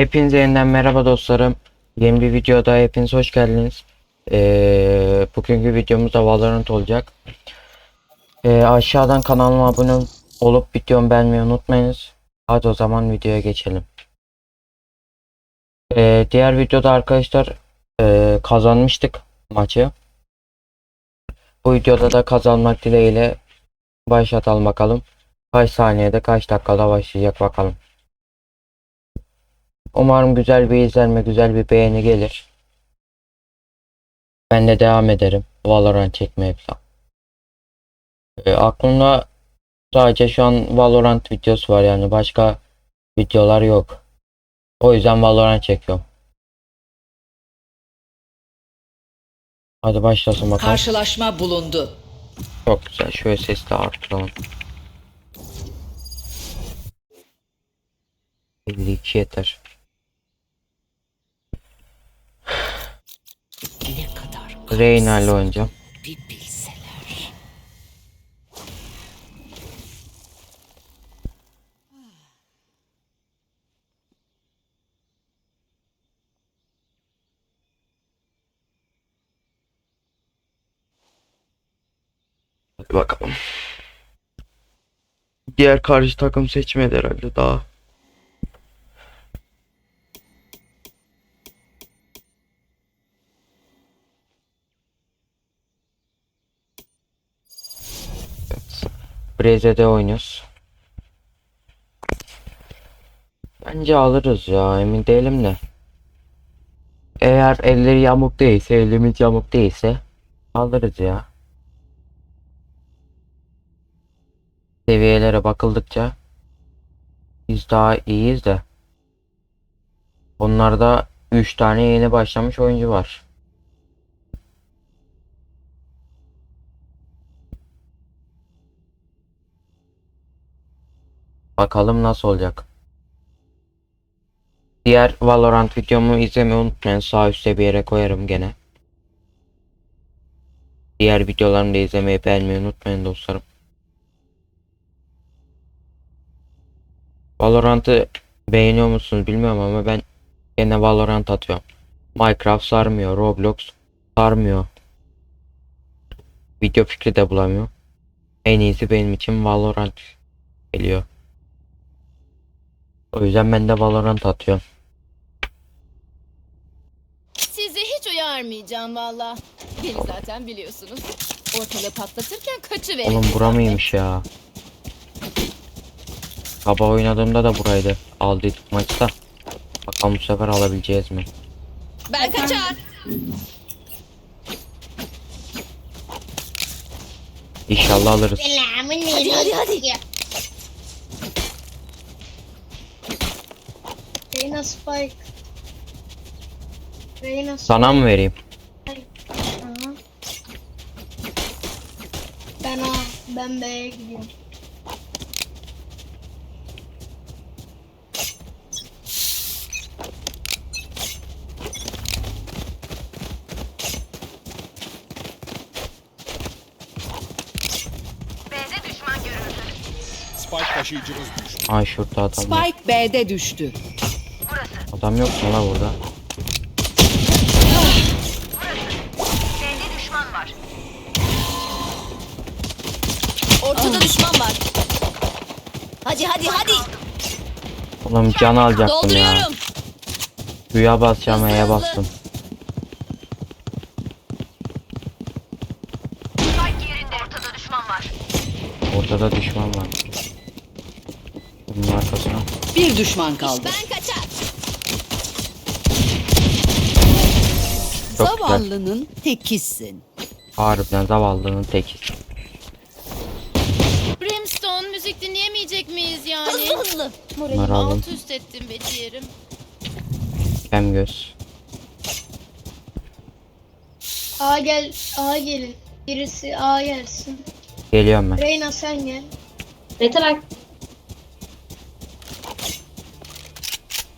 Hepinize yeniden merhaba dostlarım. Yeni bir videoda hepiniz hoş geldiniz. Ee, bugünkü videomuz da Valorant olacak. Ee, aşağıdan kanalıma abone olup videomu beğenmeyi unutmayınız. Hadi o zaman videoya geçelim. Ee, diğer videoda arkadaşlar ee, kazanmıştık maçı. Bu videoda da kazanmak dileğiyle başlatalım bakalım. Kaç saniyede kaç dakikada başlayacak bakalım. Umarım güzel bir izlenme, güzel bir beğeni gelir. Ben de devam ederim. Valorant çekmeye falan. E, aklımda sadece şu an Valorant videosu var yani başka videolar yok. O yüzden Valorant çekiyorum. Hadi başlasın bakalım. Karşılaşma bulundu. Çok güzel. Şöyle sesli arttıralım. 52 yeter. Ne kadar Reyna ile oynayacağım. bir bilseler. Hadi bakalım. Diğer karşı takım seçmedi herhalde daha. Breze'de oynuyoruz. Bence alırız ya emin değilim de. Eğer elleri yamuk değilse, elimiz yamuk değilse alırız ya. seviyelere bakıldıkça biz daha iyiyiz de onlarda 3 tane yeni başlamış oyuncu var. Bakalım nasıl olacak. Diğer Valorant videomu izlemeyi unutmayın. Sağ üstte bir yere koyarım gene. Diğer videolarımı da izlemeyi beğenmeyi unutmayın dostlarım. Valorant'ı beğeniyor musunuz bilmiyorum ama ben gene Valorant atıyorum. Minecraft sarmıyor, Roblox sarmıyor. Video fikri de bulamıyor. En iyisi benim için Valorant geliyor. O yüzden ben de Valorant atıyorum. Sizi hiç uyarmayacağım valla. Beni zaten biliyorsunuz. Ortalığı patlatırken kaçıverin. Oğlum bura mıymış ya? Kaba oynadığımda da buraydı. Aldıydık maçta. Bakalım bu sefer alabileceğiz mi? Ben kaçar. İnşallah alırız. Hadi hadi hadi. Reyna Spike. Reyna Spike. Sana mı vereyim? Aha. Ben A, ben B'ye gidiyorum. Spike taşıyıcımız düştü. Ay şurada adam var. Spike B'de düştü. Adam yok mu la burada? Ortada düşman var. Hadi hadi hadi. Oğlum can alacaktım ya. Dolduruyorum. Basacağım E'ye Hızlı, hızlı. bastım. Ortada düşman var. Bunun arkasına. Bir düşman kaldı. Ben kaçar. Çok güzel. Zavallının tekisin. Harbiden zavallının teki. Brimstone müzik dinleyemeyecek miyiz yani? Hızlı hızlı. Bunları alın. alt üst ettim be ciğerim. Kem göz. A gel, A gelin. Birisi A gelsin. Geliyorum ben. Reyna sen gel. Mete bak.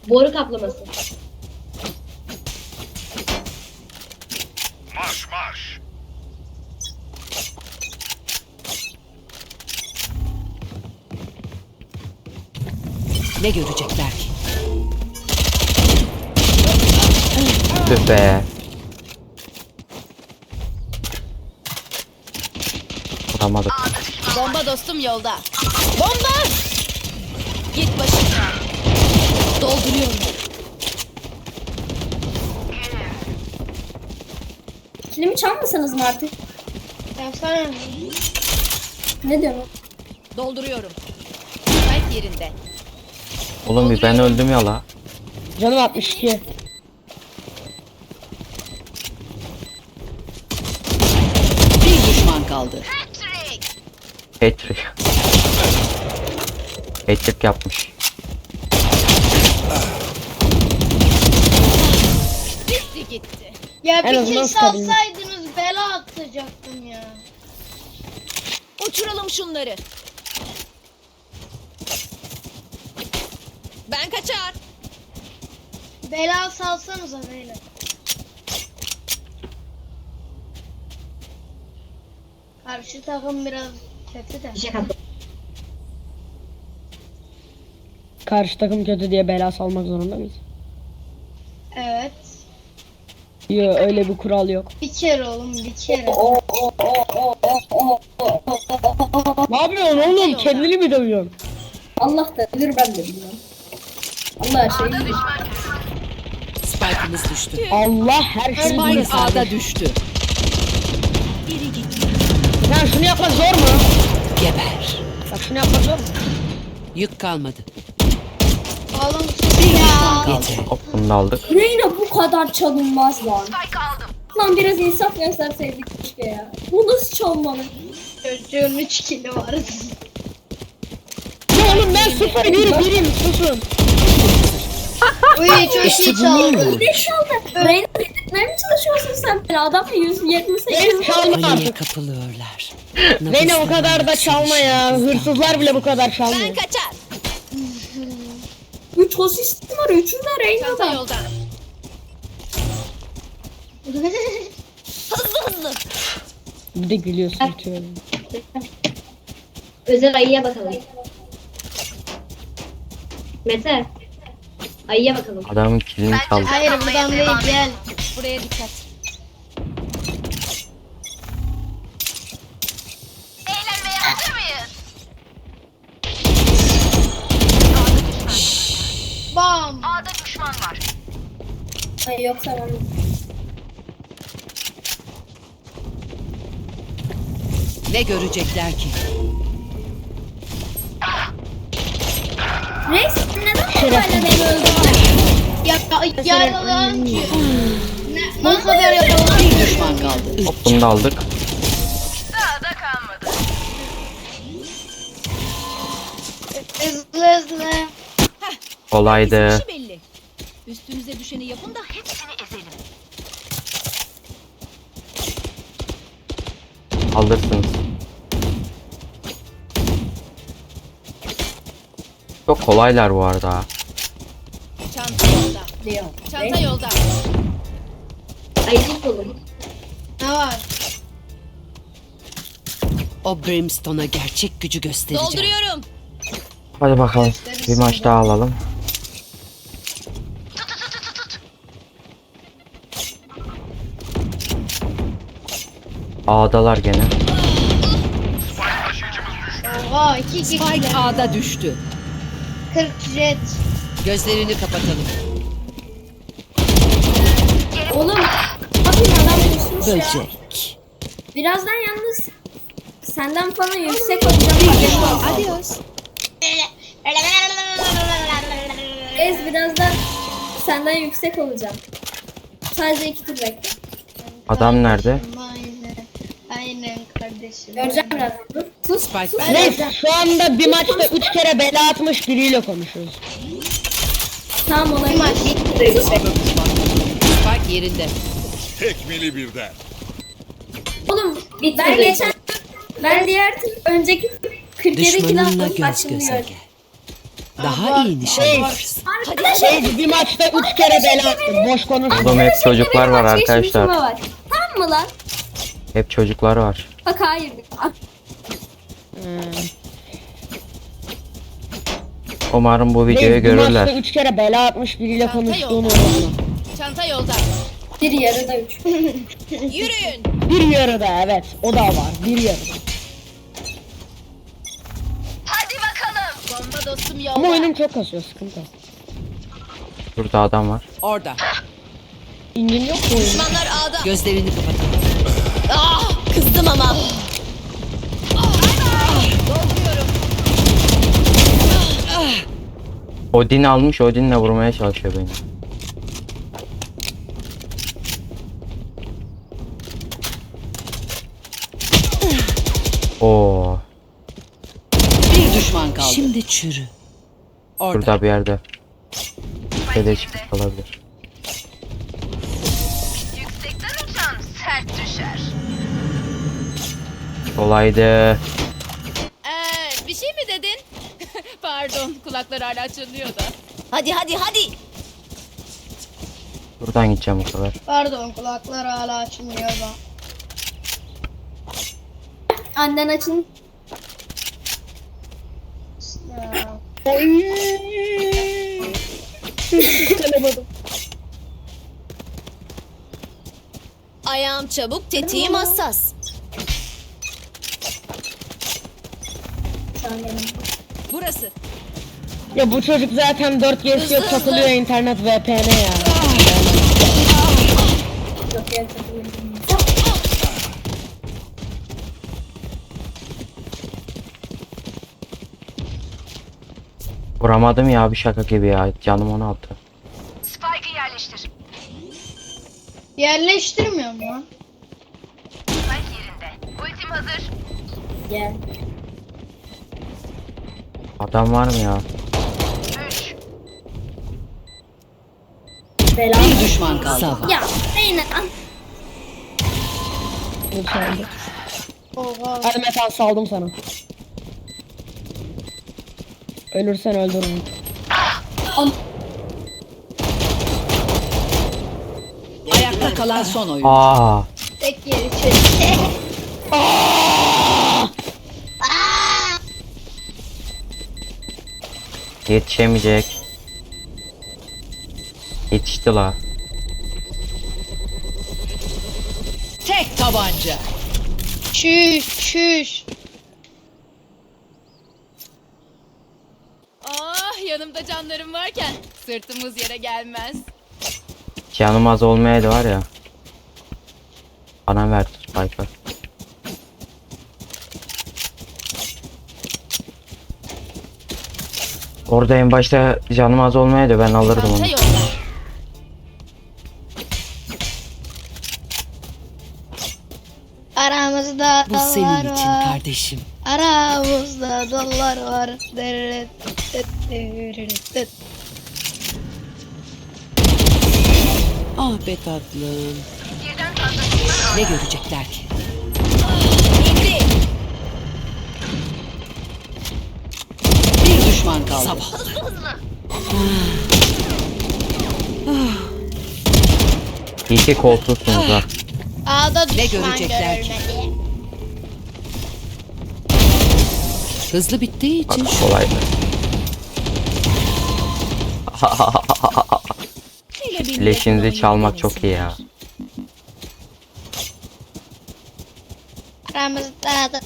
Boru kaplaması. Ne görecekler ki? Tüh be. Vuramadık. Bomba dostum yolda. Bomba! Git başımdan. Dolduruyorum. Kilimi çalmasanız mı artık? Yapsana. Ne diyorsun? Dolduruyorum. Spike yerinde. Oğlum bir ben öldüm ya la. Canım 62. Bir düşman kaldı. Hattrick. Hattrick yapmış. Gitti gitti. Ya En bir azından kill stabil. salsaydınız bela atacaktım ya. Uçuralım şunları. Ben kaçar. Bela salsanıza beyler. Karşı takım biraz kötü de. Karşı takım kötü diye bela salmak zorunda mıyız? Evet. Yok öyle bir kural yok. Bir kere oğlum bir kere. Ne yapıyorsun oğlum? Kendini mi dövüyorsun? Allah da bilir ben de bilmiyorum. Allah her şeyi bilir. Spike'ımız düştü. Allah her şeyi bilir. Spike A'da düştü. Sen şunu yapmak zor mu? Geber. Bak şunu yapmak zor mu? Yük kalmadı. Oğlum sus ya. Hop bunu da aldık. Reyna bu kadar çalınmaz lan. Lan biraz insaf gösterseydik keşke ya. Bu nasıl çalmalı? Çocuğun 3 kili var. Ya oğlum ben sıfır bir birim susun. Uy çok iyi çaldı. Ne çaldı? Reyna dedirtmeye mi çalışıyorsun sen? Ben adam 178 Benim çalma artık. kapılıyorlar. Beni o kadar da çalma ya. Hırsızlar bile bu kadar Ben çalmıyor. kaçar. 3 asistim var. 3'ü de Reyna'da. yolda. Hızlı hızlı. Bir de gülüyorsun. tüyo. Özel ayıya bakalım. Mete. Ayıya bakalım. Adamın kilini çaldı. Hayır buradan değil gel. Buraya dikkat. Bam. Ay yoksa ben... Ne görecekler ki? Reis öldürdün? Ya yaralan ki. Ne, kadar yapalım? Bir düşman kaldı. Hop bunu da aldık. Hızlı hızlı. Kolaydı. Üstünüze düşeni yapın da hepsini ezelim. Alırsınız. Çok kolaylar bu arada. Çanta yolda. Diyor. Çanta yolda. Ayıcık bulun. Ne var? O Brimstone'a gerçek gücü göstereceğim. Dolduruyorum. Hadi bakalım. Bir maç daha alalım. A'dalar gene. Oha 2 2 Spike A'da düştü. 40 jet. Gözlerini kapatalım. Oğlum. Bakın adam düşmüş ya. Böcek. Birazdan yalnız senden falan yüksek olacağım. Adios. Ez birazdan senden yüksek olacağım. Sadece iki tur bekle. Adam nerede? Göreceğim birazdan. Dur. Sus. Spike sus. Neyse şu anda bir maçta 3 kere bela atmış biriyle konuşuyoruz. Tamam olabilir. Maç. Spike yerinde. Tekmili birden. Oğlum ben geçen ben diğer önceki tur 47 kilo Düşmanınla attım. Göz göze gel. Daha iyi nişan alırsın. Şey, bir maçta 3 kere bela attım. Boş konuş. Oğlum hep çocuklar var arkadaşlar. var. Tamam mı lan? Hep çocuklar var. Bak hayır. Ah, Umarım bu videoyu bir maçta görürler. 3 kere bela atmış biriyle Çanta yolda. Çanta yolda. Bir yarıda üç. Yürüyün. Bir yarıda evet. O da var. Bir yarıda. Hadi bakalım. Bomba dostum Ama yolda. oyunum çok kasıyor. Sıkıntı. Burada adam var. Orada. İngin yok mu oyunun? Düşmanlar ağda. Gözlerini kapatalım. Ah, kızdım ama. Odin almış Odin'le vurmaya çalışıyor beni. Oo, Bir düşman kaldı. Şimdi çürü. Orada. burada bir yerde. Şöyle çıkmış olabilir. Kolaydı. Ee, bir şey mi dedin? Pardon, kulaklar hala çınlıyor da. Hadi hadi hadi. Buradan gideceğim bu sefer. Pardon kulaklar hala açılmıyor da. Annen açın. Ya. Ayağım çabuk, tetiğim hassas. Şu an yanımda. Burası. Ya bu çocuk zaten 4 GS yok takılıyor internet VPN ya. Vuramadım ya bir şaka gibi ya. Canım onu attı. Yerleştirmiyor mu lan? Gel. Adam var mı ya? Bela. Bir düşman kaldı. Sabah. Ya Reyna. Yükseldi. Oha. Hadi metal saldım sana. Ölürsen öldürürüm. Ayakta kalan son oyun. Aa, Tek yeri çekti. yetişemeyecek. Yetişti la. Tek tabanca. Çüş çüş. Ah, yanımda canlarım varken sırtımız yere gelmez. Canım az olmaya da var ya. Bana ver Spike'ı. Orada en başta canım az olmaya da ben alırdım onu. Aramızda Bu senin için var. kardeşim. Aramızda dağlar var. Ah be tatlım. Ne görecekler ki? Düşman kaldı. Sabah. İyi ki kolsuzsunuz ha. Ağda Ne görecekler ki? Hızlı bittiği için Bak kolaydı. Leşinizi çalmak çok iyi ya. Aramızda da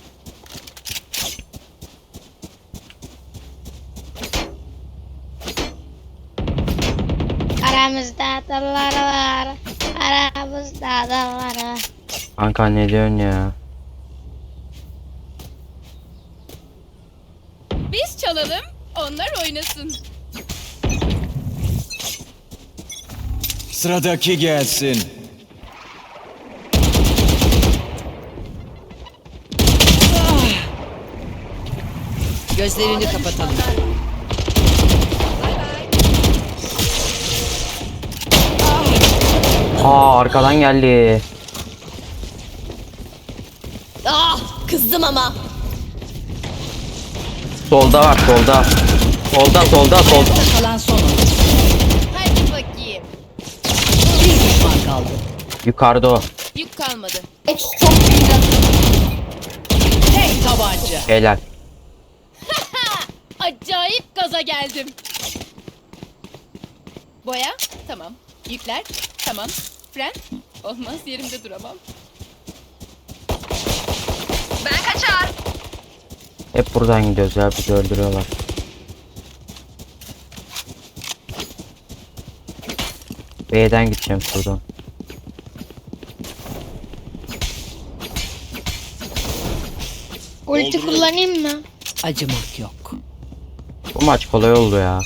Aramızda dağlar var. Aramızda dağlar var. Kanka ne diyorsun ya? Biz çalalım, onlar oynasın. Sıradaki gelsin. gözlerini kapatalım. Aa arkadan geldi. Ah, kızdım ama. Solda var solda. Solda solda solda. Kalan son. Hadi bakayım. Bir düşman kaldı. Yukarıda o. Yük kalmadı. Ek çok büyük. Tek tabanca. Helal. Acayip gaza geldim. Boya, tamam. Yükler, tamam. Şifren? Olmaz yerimde duramam. Hep buradan gidiyoruz ya bizi öldürüyorlar. B'den gideceğim şuradan. Ulti kullanayım mı? Acımak yok. Bu maç kolay oldu ya.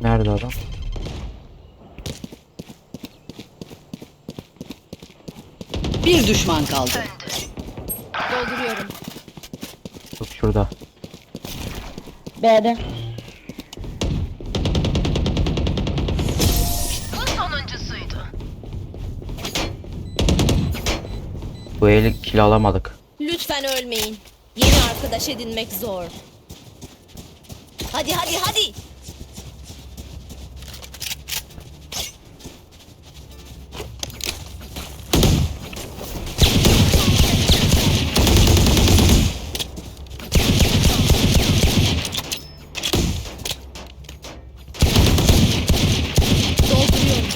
Nerede adam? Bir düşman kaldı. Dolduruyorum. Yok şurada. B'de. Bu eli kill alamadık. Lütfen ölmeyin. Yeni arkadaş edinmek zor. Hadi hadi hadi. Dolduruyorum.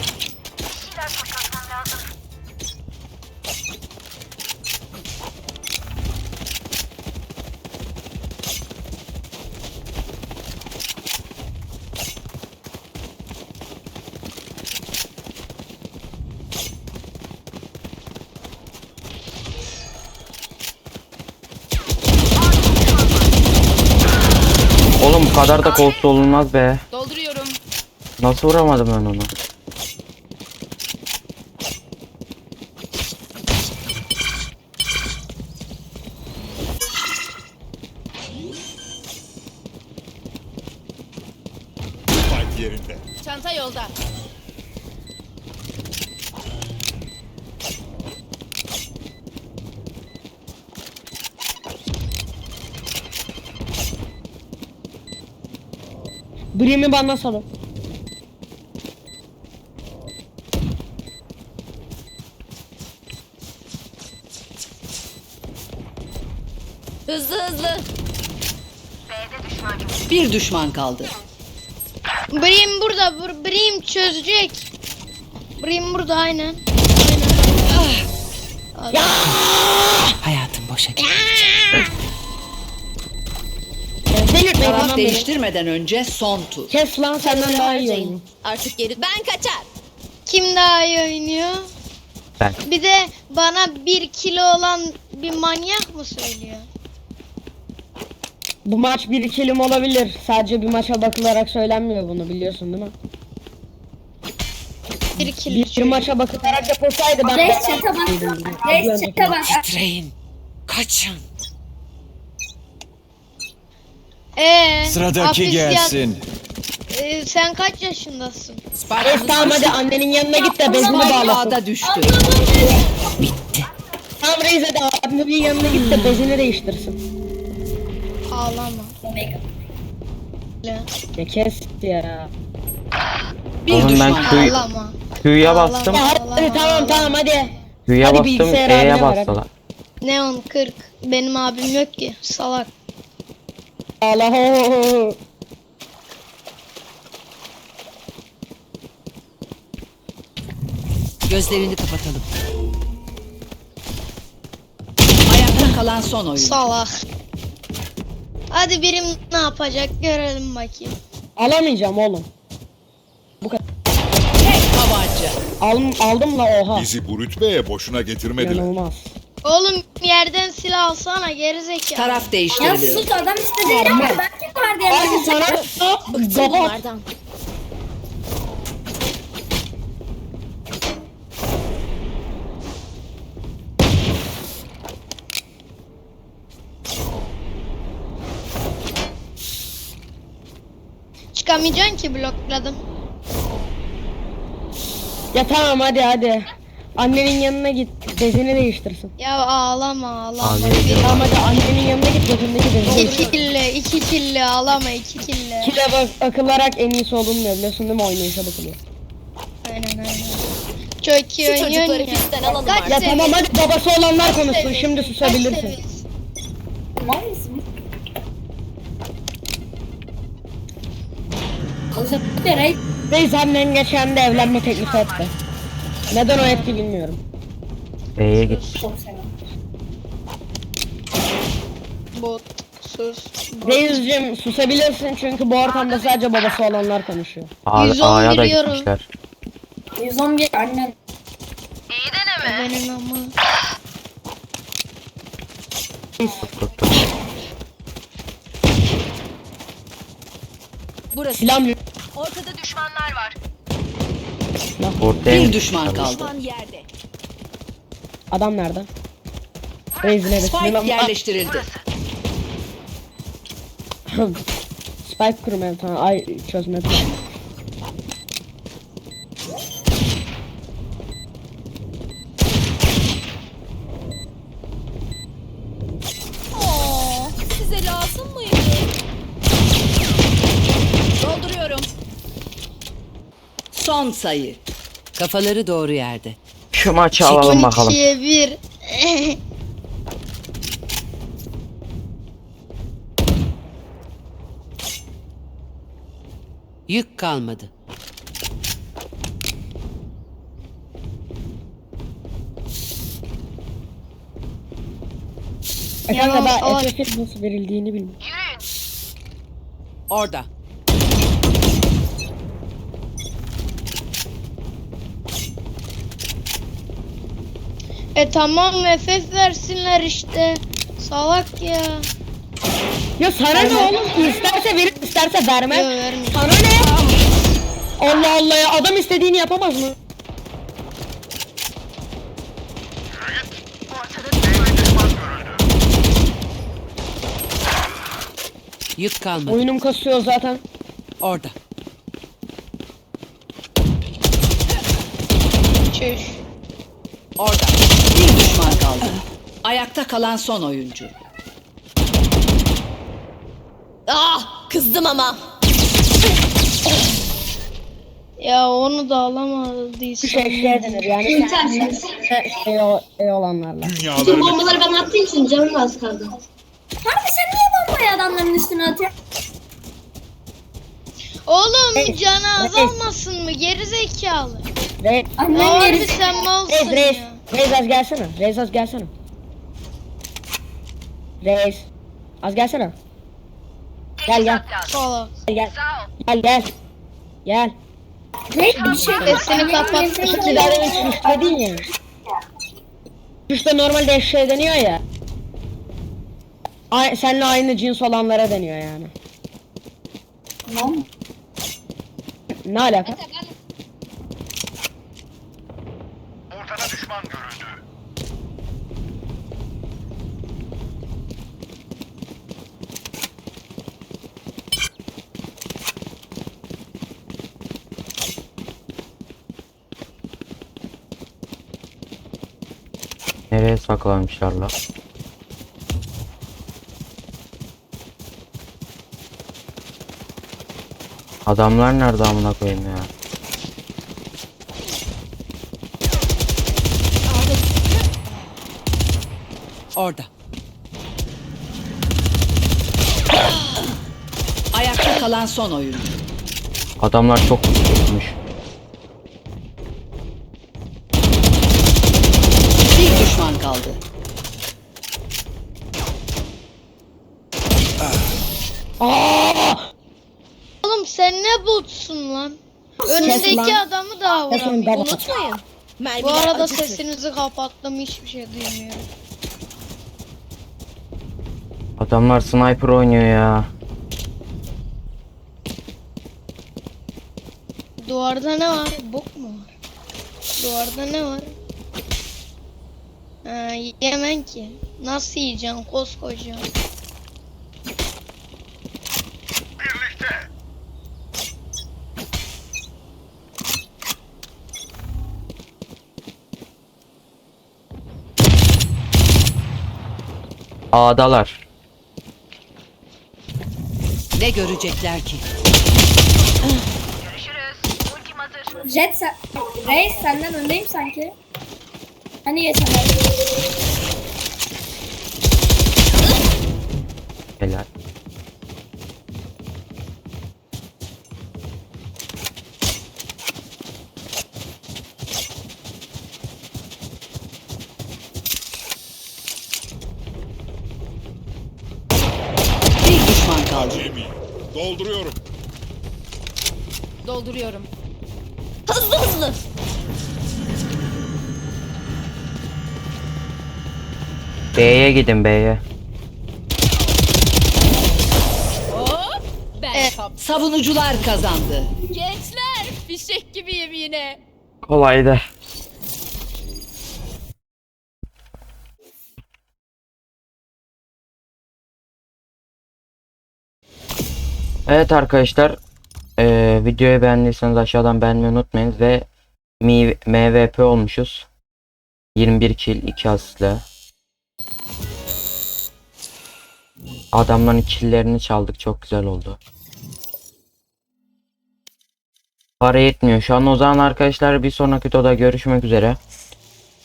Oğlum bu kadar da kolsuz olunmaz be. Dolduruyorum. Nasıl vuramadım ben onu? Spike yerinde. Çanta yolda. Brim'i bana salın. Hızlı hızlı. Bir düşman kaldı. Brim burada. Br- Brim çözecek. Brim burada aynen. Aynen. Hayatım boşa gitti. Delirtmeyin Taraf değiştirmeden önce son tur. Kes lan senden daha iyi oynuyor. Artık geri... Ben kaçar. Kim daha iyi oynuyor? Ben. Bir de bana bir kilo olan bir manyak mı söylüyor? Bu maç bir ikilim olabilir. Sadece bir maça bakılarak söylenmiyor bunu biliyorsun değil mi? Bir kilo. Bir, bir maça bakılarak yapılsaydı ben... Reis çete bak. Reis çete bak. Titreyin. Kaçın. Ee, Sıradaki gelsin. Ee, sen kaç yaşındasın? Spark'ımız tamam hadi annenin yanına git de bezini bağlasın. A'da düştü. Tamam reis hadi annenin yanına git de bezini değiştirsin. Ağlama. Ya kes ya. Bir Oğlum ben düşman kaldı. Ağlama. Q'ya bastım. Ya hadi, hadi tamam tamam hadi. Q'ya Hadi bastım. E'ye bastılar. Neon 40. Benim abim yok ki. Salak. Allah ho. Gözlerini kapatalım. Ayakta kalan son oyun. Salak. Hadi birim ne yapacak görelim bakayım. Alamayacağım oğlum. Tek tabanca. Aldım, aldım la oha. Bizi bu rütbeye boşuna getirmediler. İnanılmaz. Oğlum yerden silah alsana gerizekalı. Taraf Ya değiştiriliyor. sus adam istedi ya. Ben kim var diye. Abi sana Gavat. Bunlardan. Çıkamayacaksın ki blokladım. Ya tamam hadi hadi. Annenin yanına git. Bezini değiştirsin. Ya ağlama ağlama. Ağlayacağım. Tamam hadi annenin yanına git bezindeki bezini. İki kille iki killi alama iki killi. Kile bak akılarak en iyisi olduğunu biliyorsun değil mi oynayışa bakılıyor. Aynen aynen. Çok iyi Şu oynuyorsun ya. pistten alalım Kaç artık. Ya tamam hadi babası olanlar Kaç konuşsun şimdi Kaç susabilirsin. seviyesi? Var mısın? Özellikle Ray Reis annen geçen de evlenme teklifi etti. Neden o etti bilmiyorum. B'ye git. çok. Bot. Sus. Reis'cim susabilirsin çünkü bu ortamda sadece babası olanlar konuşuyor. A- 111 A'ya da diyorum. gitmişler. 111 annen. Benim ama. Burası. Silah mı? Ortada düşmanlar var. Ortaya Bir düşman kaldı. Yerde. Adam nerede? Reis'in evet. Spike yerleştirildi. Spike kurmaya tamam. Ay çözme. Son sayı. Kafaları doğru yerde. Şu maçı alalım bakalım. 12'ye 1. Yük kalmadı. Kanka ay. FF'in nasıl verildiğini bilmiyorum. Orada. E tamam FF versinler işte. Salak ya. Ya sana ne oğlum? İsterse verir, isterse vermez. vermiyor. Sana ne? Allah Allah ya adam istediğini yapamaz mı? Yük kalmadı. Oyunum kasıyor zaten. Orada. Çüş. Orada. Düşman kaldı. Ayakta kalan son oyuncu. Ah, kızdım ama. Ya onu da alamadıysa. Şey denir yani. Şey, şey, şey olanlarla. Bütün Dünyaları bombaları ben attığım için canım az kaldı. Harbi sen niye bombayı adamların üstüne atıyorsun? Oğlum canı azalmasın mı? Geri zekalı. Re Annen Harbi gerisi. sen malsın Reis Reis. ya. Reis az gelsene. Reis az gelsene. Reis. Az gelsene. Gel gel. Salak. Gel. Gel gel. Gel. Ray bir şey Sesini kapat. İki daha demin suç dedin ya. Suçta normalde eşeğe deniyor ya. Ay, seninle aynı cins olanlara deniyor yani. Lan. Ne alaka? Nereye saklamışlar la? Adamlar nerede amına koyayım ya? Orada. Ayakta kalan son oyuncu. Adamlar çok tutmuş. Düşman kaldı. Oğlum sen ne botsun lan? Önündeki lan. adamı daha vuramıyor. Unutmayın. Bu arada acıtır. sesinizi kapattım hiçbir şey duymuyorum. Adamlar sniper oynuyor ya. Duvarda ne var? Bok mu var? Duvarda ne var? Ha, yemem ki. Nasıl yiyeceksin koskoca? A'dalar. Ne görecekler ki? Jet sen... Reis senden öndeyim sanki. Hani geçenler. Helal. Bir düşman kaldı. Dolduruyorum. Dolduruyorum. B'ye gidin B'ye. Hop. Ben kap. Savunucular kazandı. Gençler fişek gibiyim yine. Kolaydı. Evet arkadaşlar eee, videoyu beğendiyseniz aşağıdan beğenmeyi unutmayın ve MVP olmuşuz 21 kill 2 asistle Adamların killlerini çaldık. Çok güzel oldu. Para yetmiyor. Şu an o zaman arkadaşlar bir sonraki videoda görüşmek üzere.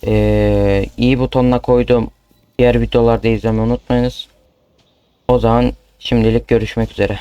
Eee iyi butonuna koyduğum diğer videolarda izlemeyi unutmayınız. O zaman şimdilik görüşmek üzere